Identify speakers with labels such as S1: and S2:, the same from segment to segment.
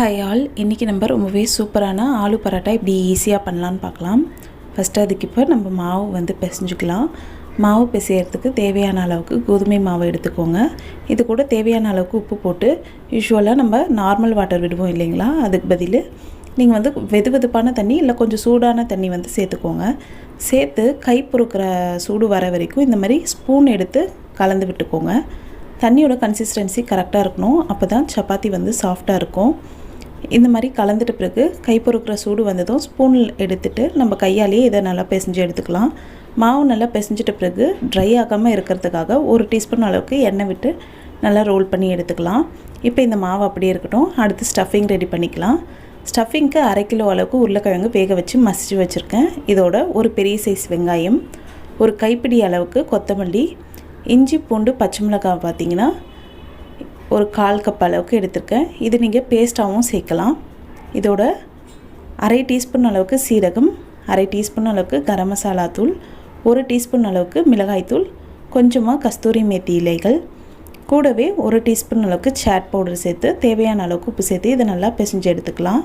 S1: High all இன்றைக்கி நம்ம ரொம்பவே சூப்பரான ஆலு பரோட்டா இப்படி ஈஸியாக பண்ணலான்னு பார்க்கலாம். ஃபஸ்ட்டு அதுக்கு இப்போ நம்ம மாவு வந்து பிசைஞ்சுக்கலாம். மாவு பிசையறதுக்கு தேவையான அளவுக்கு கோதுமை மாவு எடுத்துக்கோங்க. இது கூட தேவையான அளவுக்கு உப்பு போட்டு யூஸ்வலாக நம்ம நார்மல் வாட்டர் விடுவோம் இல்லைங்களா? அதுக்கு பதில் நீங்கள் வந்து வெது வெதுப்பான தண்ணி இல்லை கொஞ்சம் சூடான தண்ணி வந்து சேர்த்துக்கோங்க. சேர்த்து கை பொறுக்கிற சூடு வர வரைக்கும் இந்த மாதிரி ஸ்பூன் எடுத்து கலந்து விட்டுக்கோங்க. தண்ணியோட கன்சிஸ்டன்சி கரெக்டாக இருக்கணும். அப்போ தான் சப்பாத்தி வந்து சாஃப்டாக இருக்கும். இந்த மாதிரி கலந்துட்ட பிறகு கை பொறுக்கிற சூடு வந்ததும் ஸ்பூன் எடுத்துகிட்டு நம்ம கையாலேயே இதை நல்லா பிசைஞ்சு எடுத்துக்கலாம். மாவு நல்லா பிசைஞ்சிட்ட பிறகு ட்ரை ஆகாமல் இருக்கிறதுக்காக ஒரு டீஸ்பூன் அளவுக்கு எண்ணெய் விட்டு நல்லா ரோல் பண்ணி எடுத்துக்கலாம். இப்போ இந்த மாவு அப்படியே இருக்கட்டும். அடுத்து ஸ்டஃபிங் ரெடி பண்ணிக்கலாம். ஸ்டஃபிங்க்கு அரை கிலோ அளவுக்கு உருளைக்கிழங்கு வேக வச்சு மசிச்சு வச்சுருக்கேன். இதோட ஒரு பெரிய சைஸ் வெங்காயம் ஒரு கைப்பிடி அளவுக்கு கொத்தமல்லி இஞ்சி பூண்டு பச்சை மிளகாய் பார்த்திங்கன்னா ஒரு கால் கப் அளவுக்கு எடுத்திருக்கேன். இது நீங்கள் பேஸ்ட்டாகவும் சேர்க்கலாம். இதோட அரை டீஸ்பூன் அளவுக்கு சீரகம் அரை டீஸ்பூன் அளவுக்கு கரம் மசாலா தூள் ஒரு டீஸ்பூன் அளவுக்கு மிளகாய்த்தூள் கொஞ்சமாக கஸ்தூரி மேத்தி இலைகள் கூடவே ஒரு டீஸ்பூன் அளவுக்கு சாட் பவுடர் சேர்த்து தேவையான அளவுக்கு உப்பு சேர்த்து இதை நல்லா பிசைஞ்சு எடுத்துக்கலாம்.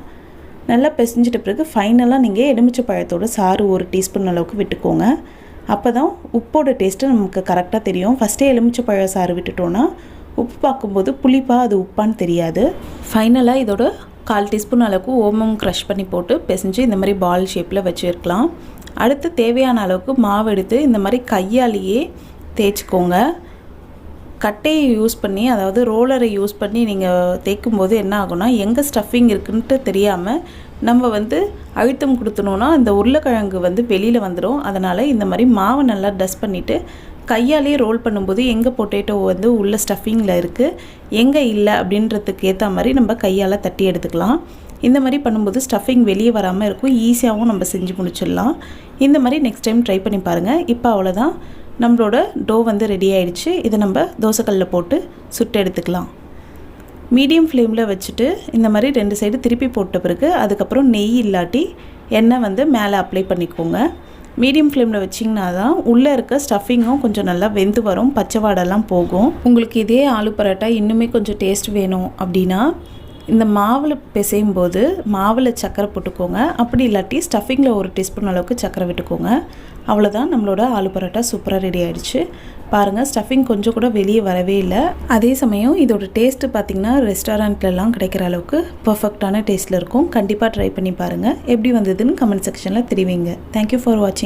S1: நல்லா பிசைஞ்சிட்ட பிறகு ஃபைனலாக நீங்கள் எலுமிச்சை பழத்தோட சாறு ஒரு டீஸ்பூன் அளவுக்கு விட்டுக்கோங்க. அப்போ தான் உப்போட டேஸ்ட்டு நமக்கு கரெக்டாக தெரியும். ஃபஸ்ட்டே எலுமிச்சை பழ சாறு விட்டுட்டோன்னா உப்பு பார்க்கும்போது புளிப்பாக அது உப்பான்னு தெரியாது. ஃபைனலாக இதோட கால் டீஸ்பூன் அளவுக்கு ஓமம் க்ரஷ் பண்ணி போட்டு பிசைஞ்சு இந்த மாதிரி பால் ஷேப்பில் வச்சுருக்கலாம். அடுத்து தேவையான அளவுக்கு மாவு எடுத்து இந்த மாதிரி கையாலேயே தேய்ச்சிக்கோங்க. கட்டையை யூஸ் பண்ணி அதாவது ரோலரை யூஸ் பண்ணி நீங்கள் தேய்க்கும் போது என்ன ஆகும்னா எங்கே ஸ்டஃபிங் இருக்குன்ட்டு தெரியாமல் நம்ம வந்து அழுத்தம் கொடுத்தணுன்னா அந்த உருளைக்கிழங்கு வந்து வெளியில் வந்துடும் அதனால் இந்த மாதிரி மாவை நல்லா டஸ்ட் பண்ணிவிட்டு கையாலேயே ரோல் பண்ணும்போது எங்கே பொட்டேட்டோ வந்து உள்ள ஸ்டஃபிங்கில் இருக்குது எங்கே இல்லை அப்படின்றதுக்கு ஏற்ற மாதிரி நம்ம கையால் தட்டி எடுத்துக்கலாம். இந்த மாதிரி பண்ணும்போது ஸ்டஃபிங் வெளியே வராமல் இருக்கும் ஈஸியாகவும் நம்ம செஞ்சு முடிச்சிடலாம். இந்த மாதிரி நெக்ஸ்ட் டைம் ட்ரை பண்ணி பாருங்கள் இப்போ அவ்வளோதான் நம்மளோட டோ வந்து ரெடி ஆயிடுச்சு. இதை நம்ம தோசைக்கல்லில் போட்டு சுட்டு எடுத்துக்கலாம். மீடியம் ஃப்ளேமில் வச்சுட்டு இந்த மாதிரி ரெண்டு சைடு திருப்பி போட்ட பிறகு அதுக்கப்புறம் நெய் இல்லாட்டி எண்ணெய் வந்து மேலே அப்ளை பண்ணிக்கோங்க. மீடியம் ஃப்ளேமில் வச்சிங்கன்னா தான் உள்ளே இருக்க ஸ்டஃபிங்கும் கொஞ்சம் நல்லா வெந்து வரும் பச்சை வாடெல்லாம் போகும். உங்களுக்கு இதே ஆலு பரோட்டா இன்னுமே கொஞ்சம் டேஸ்ட் வேணும் அப்படின்னா இந்த மாவில் பிசையும் போது மாவில் சக்கரை போட்டுக்கோங்க. அப்படி இல்லாட்டி ஸ்டஃபிங்கில் ஒரு டீஸ்பூன் அளவுக்கு சக்கரை விட்டுக்கோங்க. அவ்வளோதான் நம்மளோட ஆலு பரோட்டா சூப்பராக ரெடி ஆகிடுச்சு பாருங்கள் ஸ்டஃபிங் கொஞ்சம் கூட வெளியே வரவே இல்லை. அதே சமயம் இதோட டேஸ்ட்டு பார்த்திங்கன்னா ரெஸ்டாரண்ட்லலாம் கிடைக்கிற அளவுக்கு பர்ஃபெக்டான டேஸ்ட்டில் இருக்கும். கண்டிப்பாக ட்ரை பண்ணி பாருங்கள் எப்படி வந்ததுன்னு கமெண்ட் செக்ஷனில் தெரிவிங்க. தேங்க்யூ ஃபார் வாட்சிங்